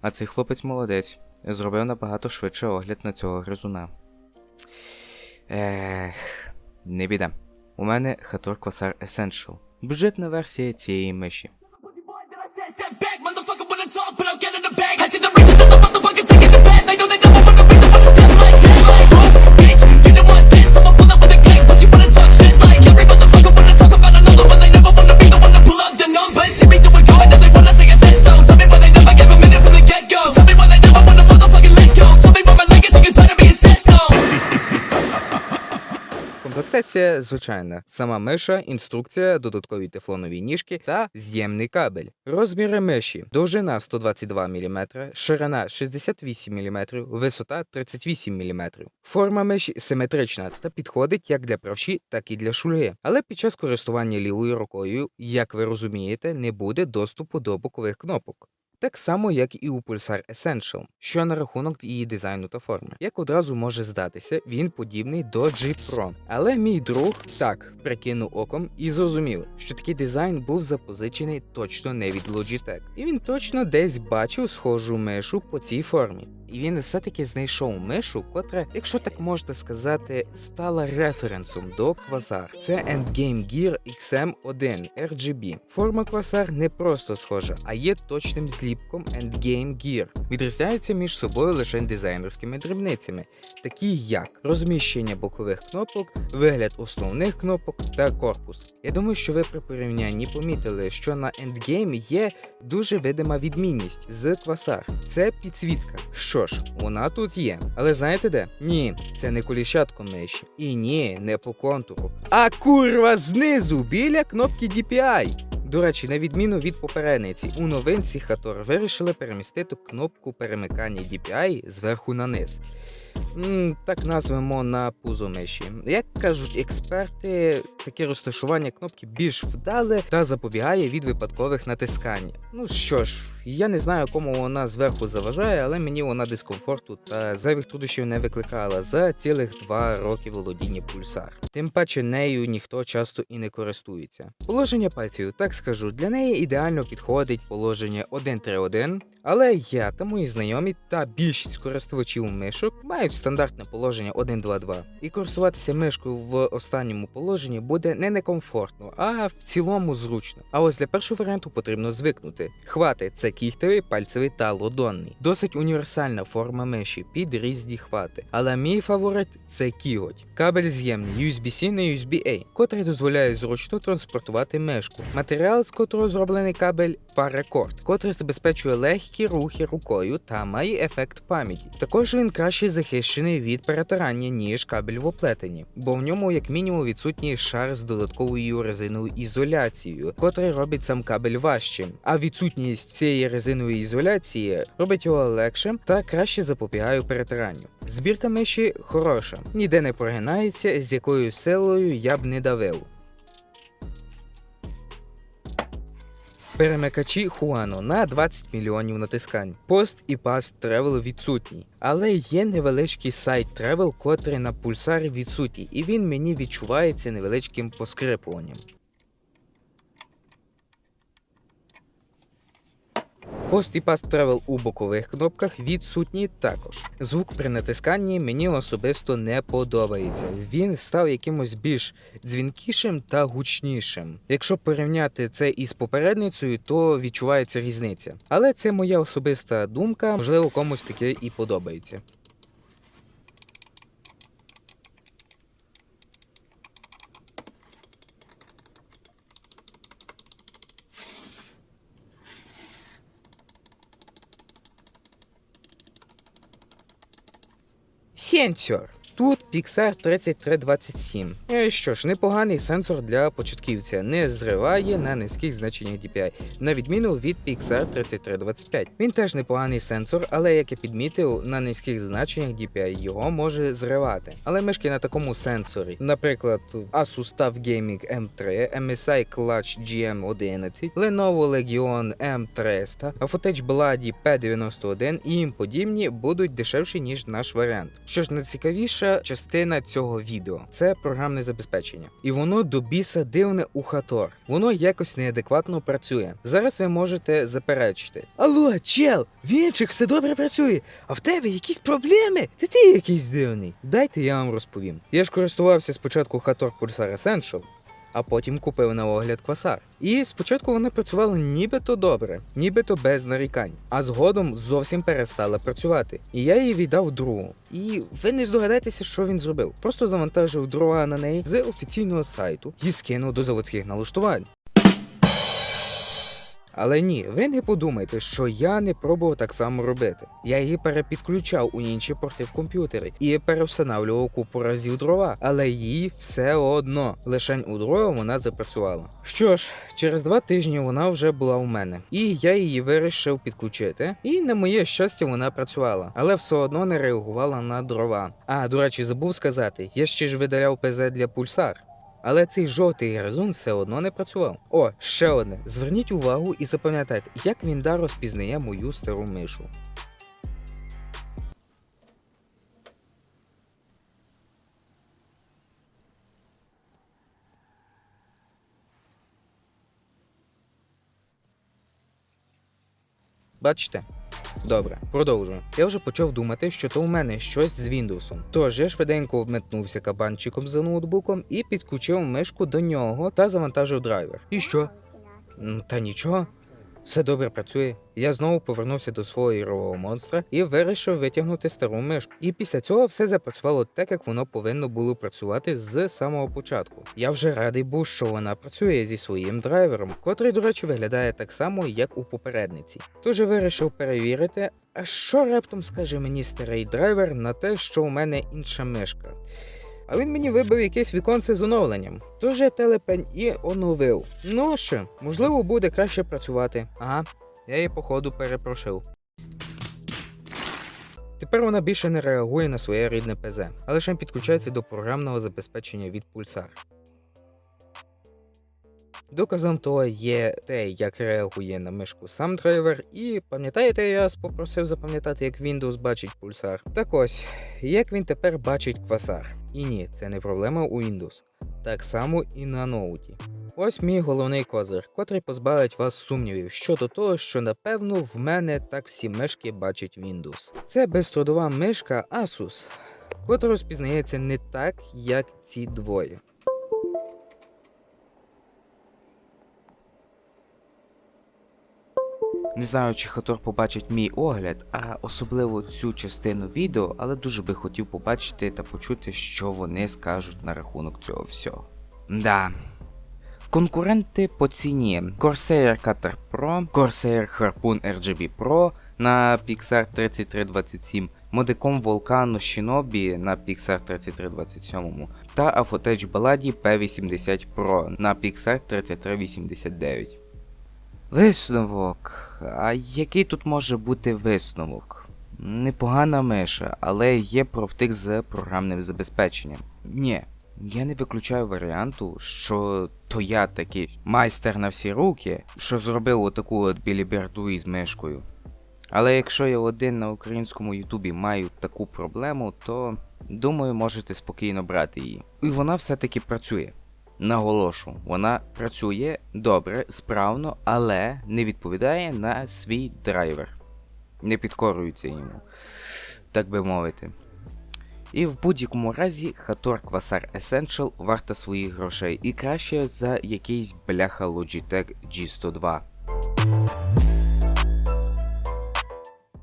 А цей хлопець молодець. Зробив набагато швидше огляд на цього гризуна. Ех, не біда. У мене Хатор Квасар Essential. Бюджетна версія цієї миші. Комплектація звичайна. Сама миша, інструкція, додаткові тефлонові ніжки та з'ємний кабель. Розміри миші: довжина 122 мм, ширина 68 мм, висота 38 мм. Форма миші симетрична та підходить як для правші, так і для шульги. Але під час користування лівою рукою, як ви розумієте, не буде доступу до бокових кнопок. Так само, як і у Pulsar Essential, що на рахунок її дизайну та форми. Як одразу може здатися, він подібний до G Pro. Але мій друг так прикинув оком і зрозумів, що такий дизайн був запозичений точно не від Logitech. І він точно десь бачив схожу мишу по цій формі. І він все-таки знайшов мишу, котра, якщо так можна сказати, стала референсом до Quasar. Це Endgame Gear XM1 RGB. Форма Quasar не просто схожа, а є точним зліпком Endgame Gear. Відрізняються між собою лише дизайнерськими дрібницями, такі як розміщення бокових кнопок, вигляд основних кнопок та корпус. Я думаю, що ви при порівнянні помітили, що на Endgame є дуже видима відмінність з Quasar. Це підсвітка. Що ж, вона тут є. Але знаєте де? Ні, це не коліщатко миші. І ні, не по контуру. А курва знизу біля кнопки DPI. До речі, на відміну від попередниці, у новинці Хатор вирішили перемістити кнопку перемикання DPI зверху на низ. Так назвемо на пузо миші. Як кажуть експерти, таке розташування кнопки більш вдале та запобігає від випадкових натискань. Ну що ж, я не знаю, кому вона зверху заважає, але мені вона дискомфорту та зайвих трудощів не викликала за цілих два роки володіння пульсар. Тим паче нею ніхто часто і не користується. Положення пальців, так скажу, для неї ідеально підходить положення 1-3-1, але я та мої знайомі та більшість користувачів мишок мають стандартне положення 1-2-2. І користуватися мишкою в останньому положенні буде не некомфортно, а в цілому зручно. А ось для першого варіанту потрібно звикнути. Хвати це кіхтевий, пальцевий та лодонний. Досить універсальна форма миші під різні хвати. Але мій фаворит це кіготь. Кабель з'ємний USB-C на USB-A, котрий дозволяє зручно транспортувати мишку. Матеріал, з котрого зроблений кабель Paracord, котрий забезпечує легкі рухи рукою та має ефект пам'яті. Також він краще захищений від перетирання, ніж кабель в оплетенні, бо в ньому як мінімум відсутній шар з додатковою резиновою ізоляцією, котрий робить сам кабель важчим. А відсутність цієї резинової ізоляції робить його легшим та краще запобігає перетиранню. Збірка миші хороша, ніде не прогинається, з якою силою я б не давив. Перемикачі Хуано на 20 мільйонів натискань. Пост і паст тревел відсутній. Але є невеличкий сайт тревел, котрий на пульсарі відсутній, і він мені відчувається невеличким поскрипуванням. Пост і паст тревел у бокових кнопках відсутні також. Звук при натисканні мені особисто не подобається. Він став якимось більш дзвінкішим та гучнішим. Якщо порівняти це із попередницею, то відчувається різниця. Але це моя особиста думка, можливо, комусь таке і подобається. Сенсор. Тут Pixar 3327. Е, Що ж, непоганий сенсор для початківця, не зриває на низьких значеннях DPI, на відміну від Pixar 3325. Він теж непоганий сенсор, але як я підмітив, на низьких значеннях DPI його може зривати. Але мишки на такому сенсорі, наприклад, Asus TUF Gaming M3, MSI Clutch GM11, Lenovo Legion M300, Footage Bloody P91 і їм подібні будуть дешевші, ніж наш варіант. Що ж найцікавіше, частина цього відео це програмне забезпечення. І воно до біса дивне у Хатор. Воно якось неадекватно працює. Зараз ви можете заперечити. Алло, чел, вінчик все добре працює, а в тебе якісь проблеми? Це ти якийсь дивний. Дайте я вам розповім. Я ж користувався спочатку Хатор Pulsar Essential, а потім купив на огляд квасар. І спочатку вона працювала нібито добре, нібито без нарікань, а згодом зовсім перестала працювати. І я її віддав другу. І ви не здогадаєтеся, що він зробив. Просто завантажив дрова на неї з офіційного сайту і скинув до заводських налаштувань. Але ні, ви не подумайте, що я не пробував так само робити. Я її перепідключав у інші порти в комп'ютері і перевстановлював купу разів дрова, але їй все одно лишень у дрова вона запрацювала. Що ж, через два тижні вона вже була у мене, і я її вирішив підключити. І на моє щастя, вона працювала, але все одно не реагувала на дрова. А до речі, забув сказати, я ще ж видаляв ПЗ для пульсар. Але цей жовтий гризун все одно не працював. О, ще одне. Зверніть увагу і запам'ятайте, як Вінда розпізнає мою стару мишу. Бачите? Добре, продовжую. Я вже почав думати, що то у мене щось з Windows. Тож я швиденько обметнувся кабанчиком за ноутбуком і підключив мишку до нього та завантажив драйвер. І що? Та нічого. Все добре працює. Я знову повернувся до свого ігрового монстра і вирішив витягнути стару мишку. І після цього все запрацювало так, як воно повинно було працювати з самого початку. Я вже радий був, що вона працює зі своїм драйвером, котрий, до речі, виглядає так само, як у попередниці. Тож вирішив перевірити, а що раптом скаже мені старий драйвер на те, що у мене інша мишка. А він мені вибив якесь віконце з оновленням. Тож я телепень і оновив. Ну що, можливо, буде краще працювати. Ага, я її походу перепрошив. Тепер вона більше не реагує на своє рідне ПЗ, а лише підключається до програмного забезпечення від Pulsar. Доказом того є те, як реагує на мишку сам драйвер, і пам'ятаєте, я вас попросив запам'ятати, як Windows бачить Pulsar. Так ось, як він тепер бачить квасар. І ні, це не проблема у Windows. Так само і на ноуті. Ось мій головний козир, котрий позбавить вас сумнівів щодо того, що напевно в мене так всі мишки бачать Windows. Це безтрудова мишка Asus, котра розпізнається не так, як ці двоє. Не знаю, чи Хатор побачить мій огляд, а особливо цю частину відео, але дуже би хотів побачити та почути, що вони скажуть на рахунок цього всього. Да. Конкуренти по ціні Corsair Cutter Pro, Corsair Harpoon RGB Pro на Pixar 3327, Modicom Volcano Shinobi на Pixar 3327 та Afotech Baladi P80 Pro на Pixar 3389. Висновок. А який тут може бути висновок? Непогана миша, але є провтик з програмним забезпеченням. Ні, я не виключаю варіанту, що то я такий майстер на всі руки, що зробив отаку от біліберду із мишкою. Але якщо я один на українському Ютубі маю таку проблему, то думаю, можете спокійно брати її. І вона все-таки працює. Наголошу, вона працює добре, справно, але не відповідає на свій драйвер. Не підкорюється йому, так би мовити. І в будь-якому разі Хатор Квасар Essential варта своїх грошей і краще за якийсь бляха Logitech G102.